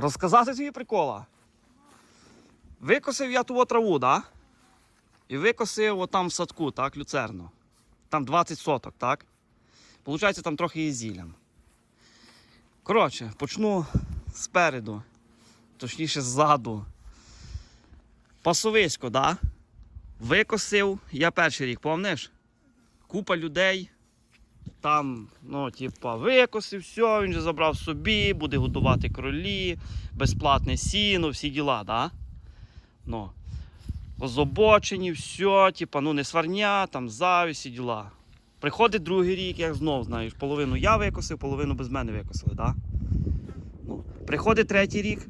Розказати тобі прикола. Викосив я ту траву, да? І викосив отам в садку, так, люцерну. Там 20 соток, так? Получається, там трохи є зіллян. Коротше, почну спереду, точніше ззаду. Пасовисько, да? Викосив я перший рік, помниш? Купа людей. Там, ну, типа, викосив, все, він же забрав собі, буде годувати кролі, безплатне сіно, всі діла, да? Ну, озабочені, все, типа, ну не сварня, там завість, всі діла. Приходить другий рік, як знов, знаєш, половину я викосив, половину без мене викосили, да? Ну, приходить третій рік,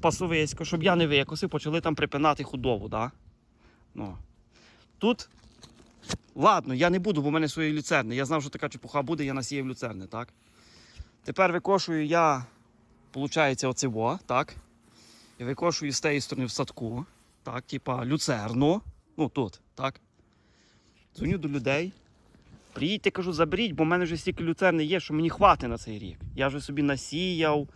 пасовисько, щоб я не викосив, почали там припинати худобу, да? Ну. Тут Ладно, я не буду, бо в мене свої люцерни. Я знав, що така чепуха буде, я насіяв люцерни, так? Тепер викошую я, виходить, оцево, так? І викошую з тієї сторони в садку, так, типа люцерну. Ну тут, так? Дзвоню до людей. Приїдьте, кажу, заберіть, бо в мене вже стільки люцерни є, що мені хватить на цей рік. Я вже собі насіяв,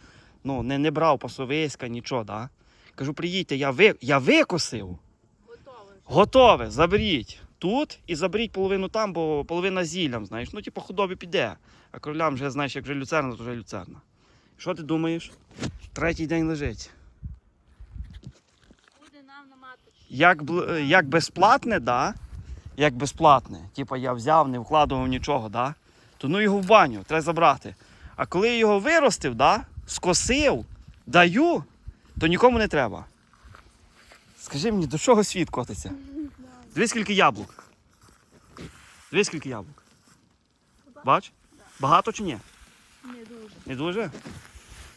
ну, не, не брав пасовиська, нічого, да? Кажу, приїдьте, я, ви, я викосив. Готове. Готове, заберіть тут і заберіть половину там, бо половина зіллям, знаєш. Ну, типу, худобі піде. А кролям вже, знаєш, як вже люцерна, то вже люцерна. Що ти думаєш? Третій день лежить. Буде нам на. Як, бл- як безплатне, да? Як безплатне. Типу я взяв, не вкладував нічого, да? то ну його в баню, треба забрати. А коли я його виростив, да? скосив, даю, то нікому не треба. Скажи мені, до чого світ котиться? Дивись, скільки яблук. Дивись, скільки яблук. Бач? Багато чи ні? Не дуже. Не дуже?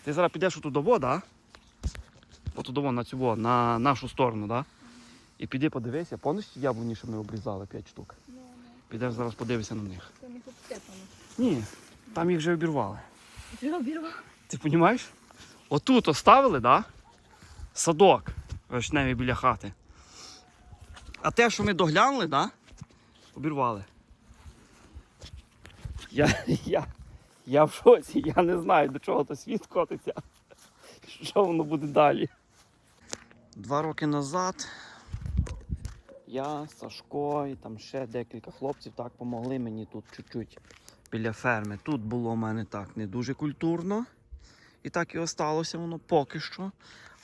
Ти зараз підеш оту до да? Оту до на цю на нашу сторону, да? І піди подивися, помниш ті яблуні, що ми обрізали 5 штук. Ну, ну. Підеш зараз подивися на них. Це не обстепано. Ні, там їх вже обірвали. Ти обірвав? Ти розумієш? Отут оставили, да? Садок вишневий біля хати. А те, що ми доглянули, да? Обірвали. Я, я, я в шоці, я не знаю, до чого то світ котиться. Що воно буде далі. Два роки назад я, Сашко і там ще декілька хлопців так помогли мені тут чуть-чуть біля ферми. Тут було в мене так не дуже культурно. І так і осталося воно поки що.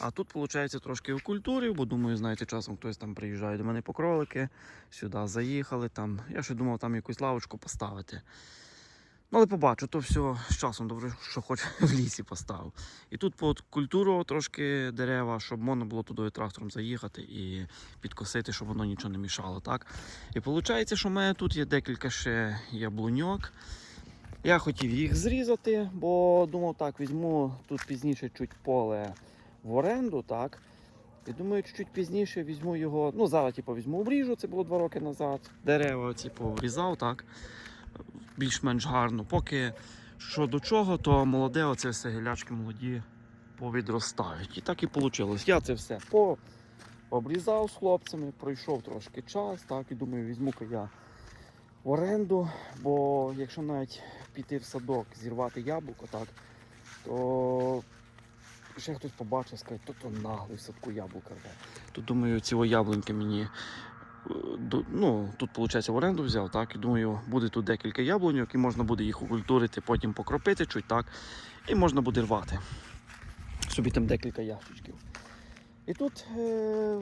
А тут, виходить, трошки окультурів, бо думаю, знаєте, часом хтось там приїжджає до мене по кролики, сюди заїхали. Там. Я ще думав там якусь лавочку поставити. Ну, але побачу, то все з часом добре, що хоч в лісі поставив. І тут по культуру трошки дерева, щоб можна було туди трактором заїхати і підкосити, щоб воно нічого не мішало. Так? І виходить, що в мене тут є декілька ще яблуньок. Я хотів їх зрізати, бо думав так, візьму тут пізніше чуть поле в оренду, так. І думаю, чуть пізніше візьму його. Ну, зараз типу, візьму обріжу, це було два роки назад. Дерева типу, врізав, так. Більш-менш гарно. Поки що до чого, то молоде, оце все гілячки молоді повідростають. І так і вийшло. Я це все по обрізав з хлопцями, пройшов трошки час, так, і думаю, візьму-ка я в оренду, бо якщо навіть піти в садок, зірвати яблуко, так, то ще хтось побачить, скаже, то то наглий в садку яблука рве. Тут думаю, ці яблуньки мені. е, Ну, тут, виходить, в оренду взяв, так, і думаю, буде тут декілька яблуньок, і можна буде їх окультурити, потім покропити чуть так, і можна буде рвати. Собі там декілька ящичків. І тут е,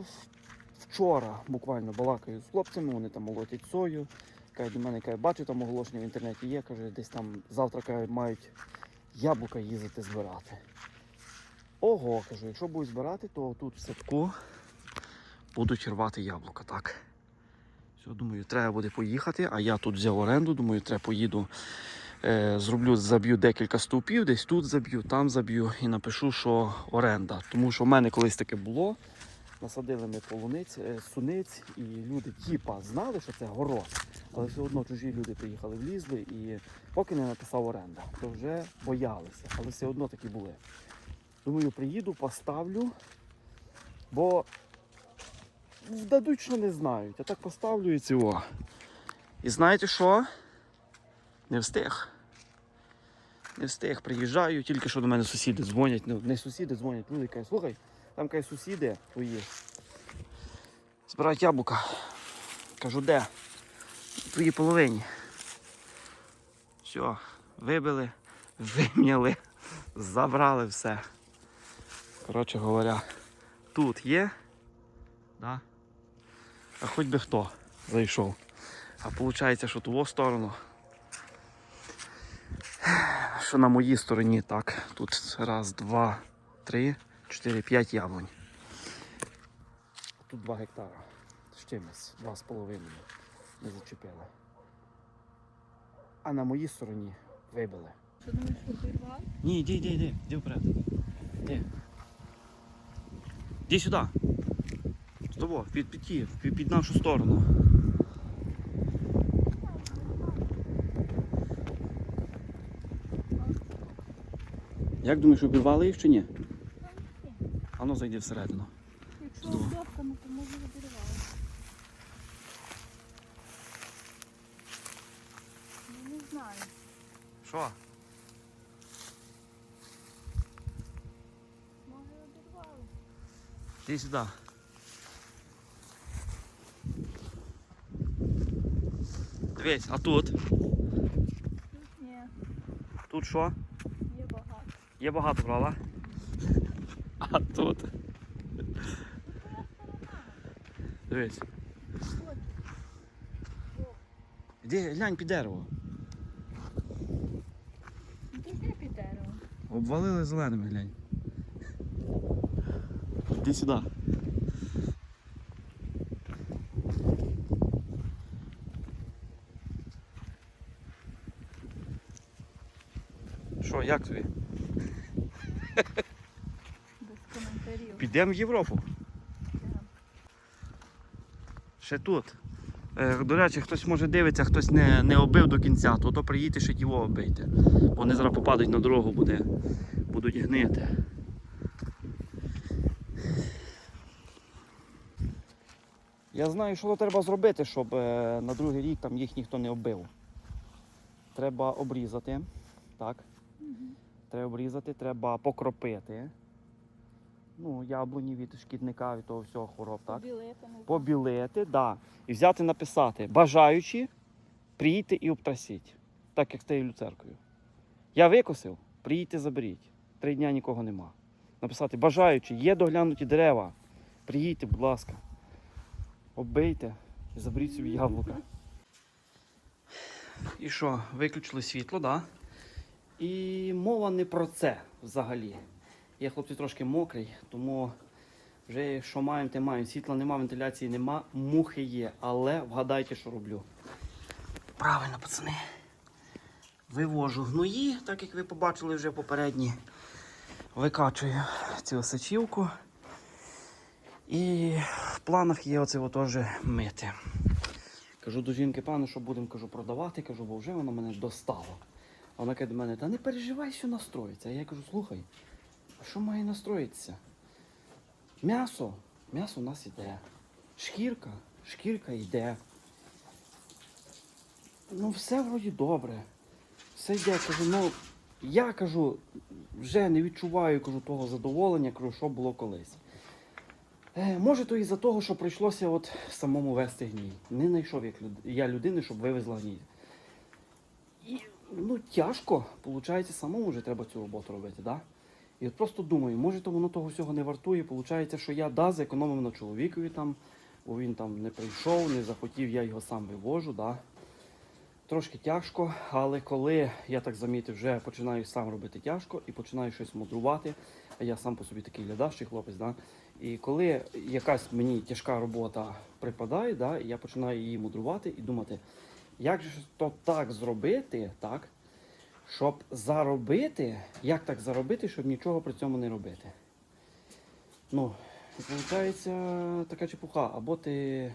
вчора буквально балакаю з хлопцями, вони там молотять сою. Каже, до мене каже, бачу там оголошення в інтернеті є, каже, десь там завтра каже, мають яблука їздити збирати. Ого, кажу, якщо будуть збирати, то тут в садку будуть рвати яблука, так. Все, думаю, треба буде поїхати, а я тут взяв оренду, думаю, треба поїду. Е, зроблю, заб'ю декілька стовпів, десь тут заб'ю, там заб'ю і напишу, що оренда. Тому що в мене колись таке було. Насадили ми полуниць, е, суниць, і люди тіпа знали, що це город. Але все одно чужі люди приїхали, влізли і поки не написав оренда, то вже боялися, але все одно такі були. Думаю, приїду, поставлю, бо дадуть, що не знають. А так поставлю і цього. І знаєте що? Не встиг. Не встиг, приїжджаю, тільки що до мене сусіди дзвонять. Ну, не сусіди дзвонять, люди кажуть, слухай, там кажуть, сусіди твої. Збирають яблука. Кажу, де? В твоїй половині. Все, вибили, вим'яли, забрали все. Коротше говоря, тут є. Да? А хоч би хто зайшов. А виходить, що ту сторону. Що на моїй стороні, так. Тут раз, два, три, чотири, п'ять яблунь. Тут два гектара. З чимось, два з половиною. Не зачепили. А на моїй стороні вибили. Що думаєш, обірвав? Ні, йди, йди, йди, йди вперед. Йди. Йди сюди. З тобою, під, під, ті, під, під нашу сторону. Як думаєш, обірвали їх чи ні? А ну зайди всередину. Якщо обдовками, то може обірвав. Ну, не знаю. Що? Може обірвали. Йди сюди. Дивись, а тут? Тут ні, Тут що? є багато. Є багато, правда? А тут. Дивись. Іди глянь під дерево. Є під деревом. Обвалили зеленими, глянь. Іди сюди. Що, як тобі? Без коментарів. Підемо в Європу. Йдемо. Ще тут. Е, До речі, хтось може дивиться, хтось не, не оббив до кінця, то то приїдьте ще його оббийте. Бо Вони зараз попадуть на дорогу, буде, будуть гнити. Я знаю, що треба зробити, щоб е, на другий рік там їх ніхто не оббив. Треба обрізати. Так. Мгм. Треба обрізати, треба покропити. Ну, яблуні від шкідника, від того всього хвороб, так? Побілити, не побілити, да, і взяти написати, бажаючи, приїдьте і обтрасіть, так як з тією люцеркою. Я викосив, приїдьте, заберіть. Три дня нікого нема. Написати, бажаючи, є доглянуті дерева. Приїдьте, будь ласка. Оббийте і заберіть собі яблука. І що, виключили світло, так? Да? І мова не про це взагалі. Я хлопці трошки мокрий, тому вже що маємо, те маємо. Світла нема, вентиляції нема, мухи є. Але вгадайте, що роблю. Правильно, пацани. Вивожу гної, так як ви побачили вже попередні. Викачую цю осачівку. І в планах є оце теж мити. Кажу до жінки, пане, що будемо кажу, продавати, кажу, бо вже воно мене достало. Вона каже до мене, та не переживай, що настроїться. А я кажу, слухай, а що має настроїтися? М'ясо, м'ясо у нас іде. Шкірка, шкірка йде. Ну, все вроді добре. Все йде, кажу, ну, я кажу, вже не відчуваю кажу, того задоволення, кажу, що було колись. Е, може, то із-за того, що прийшлося от самому вести гній. Не знайшов як люд... я людини, щоб вивезла гній. І ну, тяжко, виходить, самому вже треба цю роботу робити, да? І от просто думаю, може то воно того всього не вартує. Получається, що я да, зекономив на чоловікові там, бо він там не прийшов, не захотів, я його сам вивожу. Да. Трошки тяжко, але коли я так замітив, вже починаю сам робити тяжко і починаю щось мудрувати, я сам по собі такий глядащий хлопець, да. І коли якась мені тяжка робота припадає, да, я починаю її мудрувати і думати, як же то так зробити, так, щоб заробити, як так заробити, щоб нічого при цьому не робити. Ну, виходить така чепуха. Або ти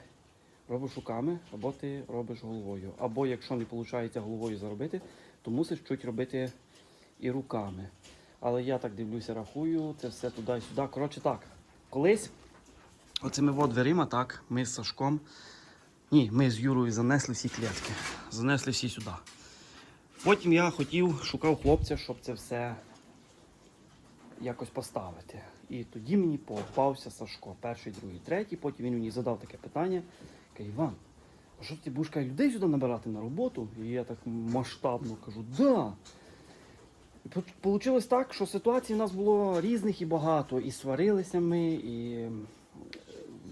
робиш руками, або ти робиш головою. Або якщо не виходить головою заробити, то мусиш чуть робити і руками. Але я так дивлюся, рахую, це все туди-сюди. Коротше так, колись оцими от дверима, так, ми з Сашком. Ні, ми з Юрою занесли всі клітки. Занесли всі сюди. Потім я хотів, шукав хлопця, щоб це все якось поставити. І тоді мені попався Сашко, перший, другий, третій. Потім він мені задав таке питання. Каже, Іван, а що ти будеш каже, людей сюди набирати на роботу? І я так масштабно кажу, да. Получилось так, що ситуацій у нас було різних і багато. І сварилися ми, і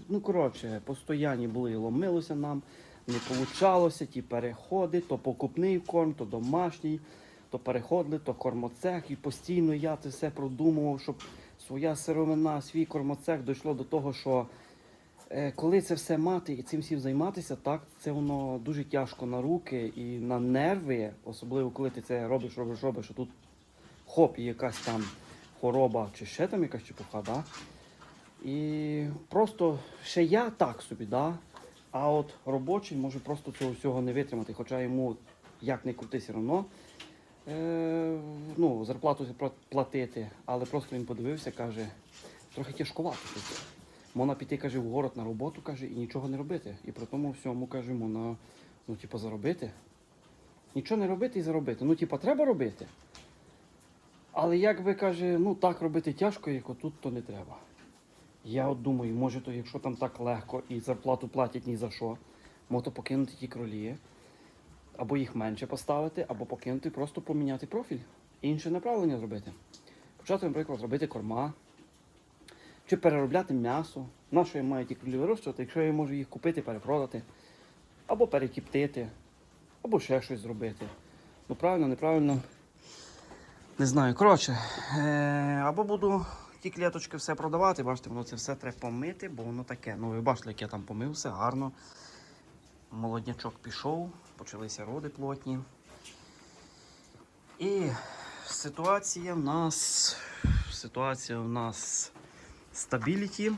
ну коротше, постоянні були, ломилося нам, не получалося ті переходи, то покупний корм, то домашній, то переходи, то кормоцех. І постійно я це все продумував, щоб своя сировина, свій кормоцех дійшло до того, що коли це все мати і цим всім займатися, так це воно дуже тяжко на руки і на нерви, особливо коли ти це робиш, робиш, робиш, а тут хоп, і якась там хвороба чи ще там якась чепуха, да? І просто ще я так собі, да? а от робочий може просто цього всього не витримати, хоча йому як не крути все одно. Е, ну, зарплату платити, але просто він подивився, каже, трохи тяжкувато. Можна піти, каже, в город на роботу, каже, і нічого не робити. І при тому всьому, каже, можна, ну, типу, заробити. Нічого не робити і заробити. Ну, типу, треба робити. Але як би каже, ну так робити тяжко, як отут, то не треба. Я от думаю, може, то якщо там так легко і зарплату платять ні за що, мото покинути ті кролі, або їх менше поставити, або покинути, просто поміняти профіль. Інше направлення зробити. Почати, наприклад, робити корма, чи переробляти м'ясо. На що я маю ті кролі вирощувати, якщо я можу їх купити, перепродати, або перекіптити, або ще щось зробити. Ну правильно, неправильно. Не знаю. Коротше, е, або буду ті клеточки все продавати, бачите, воно це все треба помити, бо воно таке. Ну, ви бачите, як я там помив, все гарно. Молоднячок пішов, почалися роди плотні. І ситуація в нас. Ситуація в нас стабіліті.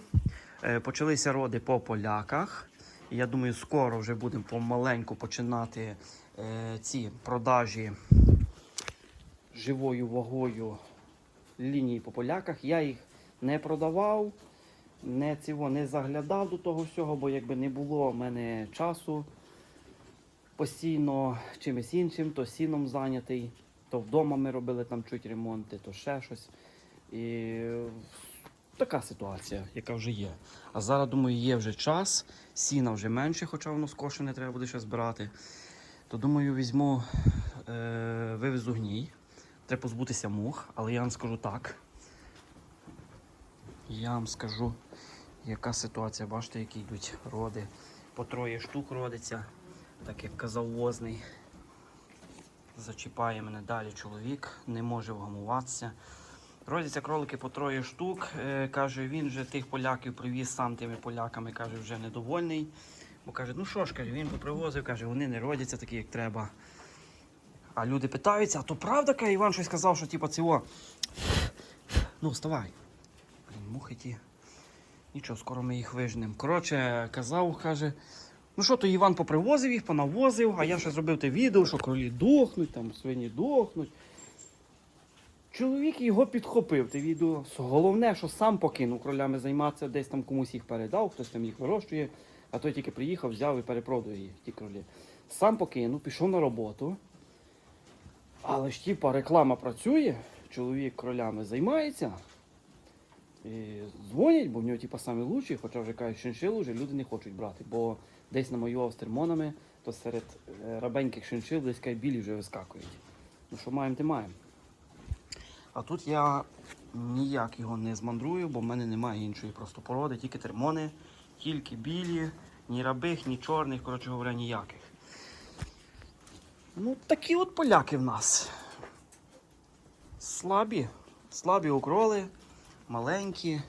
Е, Почалися роди по поляках. Я думаю, скоро вже будемо помаленьку починати е, ці продажі живою вагою лінії по поляках. Я їх не продавав, не, цього, не заглядав до того всього, бо якби не було в мене часу постійно чимось іншим, то сіном зайнятий, то вдома ми робили там чуть ремонти, то ще щось. І така ситуація, яка вже є. А зараз, думаю, є вже час, сіна вже менше, хоча воно скошене треба буде ще збирати. То думаю, візьму, е, вивезу гній. Треба позбутися мух, але я вам скажу так. Я вам скажу, яка ситуація. Бачите, які йдуть роди. По троє штук родиться, так як казав возний. Зачіпає мене далі чоловік, не може вгамуватися. Родяться кролики по троє штук. Е, каже, він же тих поляків привіз сам тими поляками, каже, вже недовольний. Бо каже, ну що ж, каже, він попривозив, каже, вони не родяться такі, як треба. А люди питаються, а то правда, каже, Іван щось сказав, що типу цього. Ну, вставай. Блін, мухи ті. Нічого, скоро ми їх вижнемо. Коротше, казав, каже. Ну що, то Іван попривозив їх, понавозив, а я ще зробив те відео, що кролі дохнуть, там свині дохнуть. Чоловік його підхопив, те відео. Головне, що сам покинув кролями займатися, десь там комусь їх передав, хтось там їх вирощує, а той тільки приїхав, взяв і перепродує їх, ті кролі. Сам покинув, пішов на роботу. Але ж типа реклама працює, чоловік кролями займається. І дзвонять, бо в нього типа самі лучші, хоча вже кажуть, шиншилу вже люди не хочуть брати, бо десь намаював з термонами, то серед е, рабеньких шиншил десь білі вже вискакують. Ну що маємо, те маємо. А тут я ніяк його не змандрую, бо в мене немає іншої просто породи, тільки термони, тільки білі, ні рабих, ні чорних, коротше говоря, ніяких. Ну, такі от поляки в нас. Слабі. Слабі укроли, маленькі.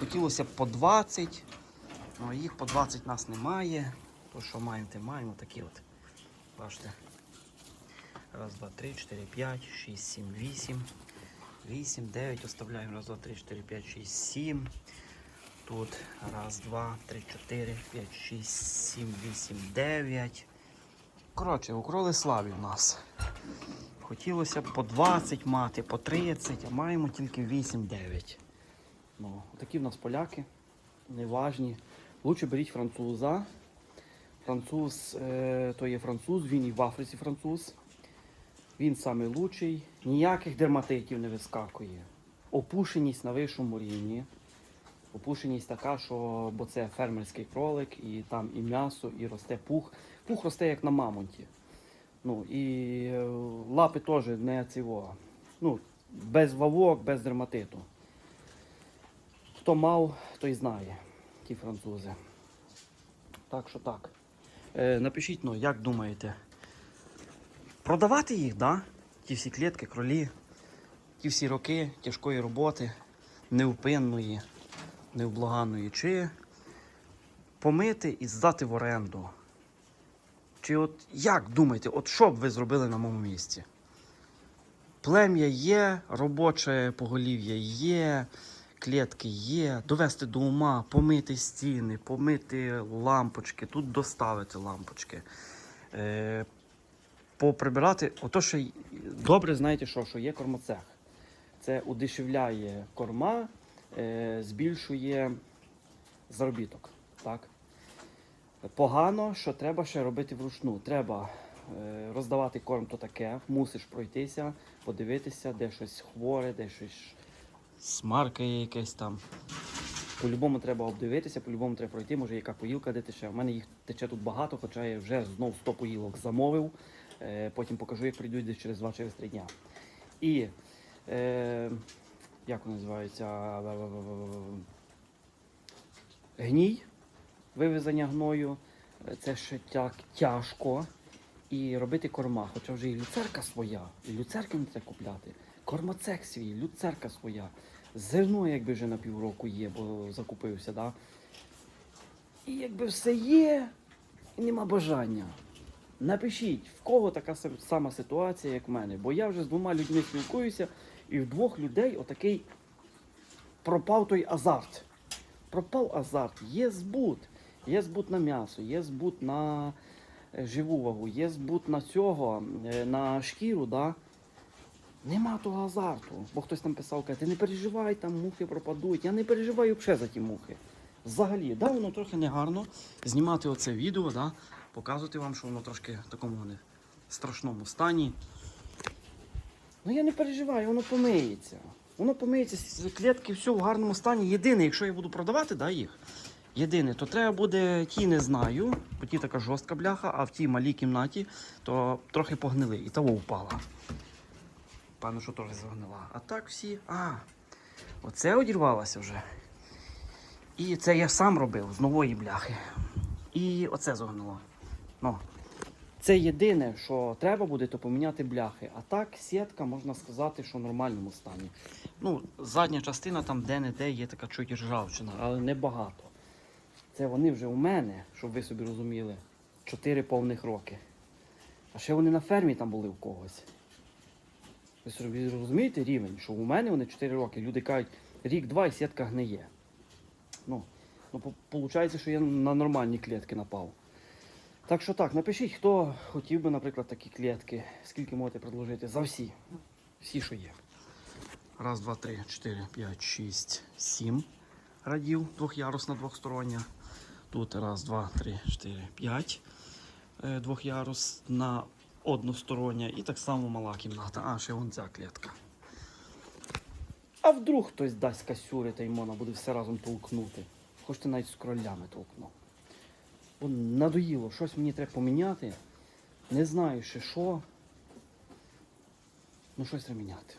Хотілося б по 20, але їх по 20 нас немає. То, що маємо, те маємо. Такі от. Бачите. Раз, два, три, чотири, п'ять, шість, сім, вісім. Вісім, дев'ять оставляємо. Раз, два, три, чотири, п'ять, шість, сім. Тут раз, два, три, чотири, п'ять, шість, сім, вісім, дев'ять. Коротше, укроли слабі в нас. Хотілося б по 20 мати, по 30, а маємо тільки 8-9. Ну, такі в нас поляки, неважні. Лучше беріть француза. Француз, е, то є француз, він і в Африці француз. Він самий лучший, ніяких дерматитів не вискакує. Опушеність на вищому рівні. Опушеність така, що бо це фермерський кролик, і там і м'ясо, і росте пух. Пух росте як на мамонті. Ну і е, лапи теж не цього. Ну, без вавок, без дерматиту. Хто мав, той знає, ті французи. Так що так. Е, напишіть, ну, як думаєте, продавати їх, да? ті всі клітки, кролі, ті всі роки тяжкої роботи, невпинної, невблаганної, чи помити і здати в оренду. Чи от як думаєте, от що б ви зробили на моєму місці? Плем'я є, робоче поголів'я є, клітки є, довести до ума, помити стіни, помити лампочки, тут доставити лампочки. Поприбирати. Ото що добре знаєте, що, що є кормоцех. Це удешевляє корма, е, збільшує заробіток. Так? Погано, що треба ще робити вручну. Треба е, роздавати корм то таке, мусиш пройтися, подивитися, де щось хворе, де щось смаркає якесь там. По-любому треба обдивитися, по-любому треба пройти, може яка поїлка де тече. У мене їх тече тут багато, хоча я вже знов 100 поїлок замовив. Е, потім покажу, як прийдуть десь через 2-3 дня. І е, як воно називається? Гній, вивезення гною. Це ще тяг, тяжко. І робити корма. Хоча вже і люцерка своя, і люцерки не треба купляти. Кормоцех свій, люцерка своя. Зерно, якби вже на півроку є, бо закупився, да? І якби все є, і нема бажання. Напишіть, в кого така сама ситуація, як в мене. Бо я вже з двома людьми спілкуюся, і в двох людей отакий пропав той азарт. Пропав азарт. Є збут. Є збут на м'ясо, є збут на е, живу вагу, є збут на цього, е, на шкіру, да? Нема того азарту. Бо хтось там писав, каже, ти не переживай, там мухи пропадуть. Я не переживаю взагалі за ті мухи. Взагалі, да, воно трохи негарно знімати оце відео, да, показувати вам, що воно трошки в такому не страшному стані. Ну я не переживаю, воно помиється. Воно помиється, клітки все в гарному стані. Єдине, якщо я буду продавати да, їх, єдине, то треба буде ті не знаю, бо ті така жорстка бляха, а в тій малій кімнаті то трохи погнили і того впала. Певно, що трохи загнила. А так всі. А, оце одірвалося вже. І це я сам робив з нової бляхи. І оце загнило. Ну, це єдине, що треба буде, то поміняти бляхи. А так, сітка, можна сказати, що в нормальному стані. Ну, задня частина там де-не-де є така чуть ржавчина, але не багато. Це вони вже у мене, щоб ви собі розуміли, 4 повних роки. А ще вони на фермі там були в когось. Ви собі розумієте рівень, що у мене вони 4 роки. Люди кажуть, рік-два і сітка гниє. Ну, ну виходить, що я на нормальні клітки напав. Так що так, напишіть, хто хотів би, наприклад, такі клітки. Скільки можете предложити? За всі. Всі, що є. Раз, два, три, чотири, п'ять, шість, сім радів двохярусна, двохстороння. Тут раз, два, три, чотири, п'ять. Е, Двохярусна одностороння. І так само мала кімната. А, ще вон ця клітка. А вдруг хтось дасть касюри та й можна буде все разом толкнути. Хочете навіть з кролями толкну. Надоїло, щось мені треба поміняти. Не знаю ще що. Ну щось треба міняти.